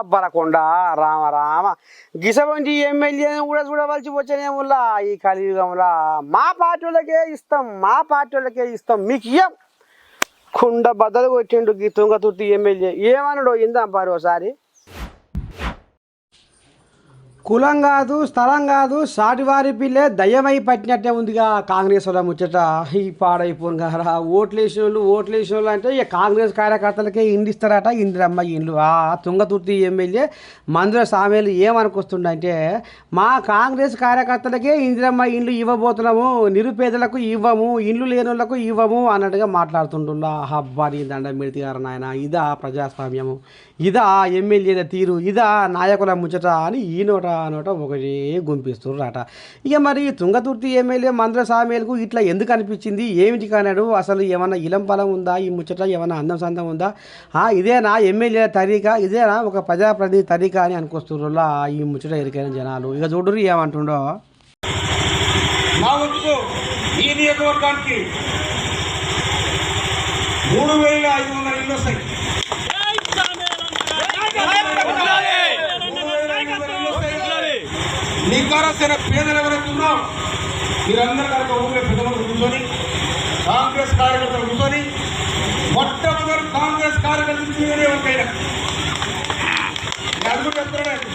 బరకొండ రామ రామ. గిసవంటి ఎమ్మెల్యేని కూడా చూడవలసి వచ్చేనేముల్లా ఈ కలియుగంలా. మా పార్టీ వాళ్ళకే ఇస్తాం మా పార్టీ వాళ్ళకే ఇస్తాం మీకు ఇయ్యం. కుండ బద్దలు కొట్టిండు గీ తుంగతుర్తి ఎమ్మెల్యే. ఏమన్నాడు ఇందాం పారు ఒకసారి కులం కాదు స్థలం కాదు సాటివారి పిల్లే దయ్యమై పట్టినట్టే ఉందిగా కాంగ్రెస్ వాళ్ళ ముచ్చట. ఈ పాడైపోను కదా ఓట్లేసిన వాళ్ళు ఓట్లేసిన వాళ్ళు అంటే ఇక కాంగ్రెస్ కార్యకర్తలకే ఇండిస్తారట ఇందిరమ్మ ఇండ్లు. ఆ తుంగతుర్తి ఎమ్మెల్యే మందుల సామెలు ఏమనుకొస్తుండంటే మా కాంగ్రెస్ కార్యకర్తలకే ఇందిరమ్మ ఇండ్లు ఇవ్వబోతున్నాము నిరుపేదలకు ఇవ్వము ఇండ్లు లేని వాళ్ళకు ఇవ్వము అన్నట్టుగా మాట్లాడుతుంటున్నా హబ్బా నీ దండ మిడితి గారు నాయన. ఇదా ప్రజాస్వామ్యము. ఇదా ఎమ్మెల్యేల తీరు. ఇదా నాయకుల ముచ్చట అని ఈ నోట ఆ ఒకటి ఒకటే ఇక మరి తుంగతుర్తి ఎమ్మెల్యే మంద్ర సామేలకు ఇట్లా ఎందుకు అనిపించింది? ఏమిటి కానాడు? అసలు ఏమన్నా ఇలం బలం ఉందా? ఈ ముచ్చట ఏమన్నా అందం సందం ఉందా? ఆ, ఇదేనా ఎమ్మెల్యే తరీకా? ఇదేనా ఒక ప్రజాప్రతినిధి తరీకా అని అనుకొస్తున్నారు ఈ ముచ్చట ఎరికైన జనాలు. ఇక చూడరు ఏమంటుండో. మా వంతు ఈ నియోజకవర్గానికి మూడు వేల ఐదు వందల ఇల్లు వస్తాయి మూడు వేల ఐదు వందల ఇల్లు వస్తాయి. నికారసైన పేదలు ఎవరైతే ఉన్నారో మీరందరూ కనుక ఊళ్ళో పెద్దమంది కూర్చొని కాంగ్రెస్ కార్యకర్తలు కూర్చొని మొట్టమొదటి కాంగ్రెస్ కార్యకర్తలు ఎవరికైనా అడుగు చెప్తున్నాడు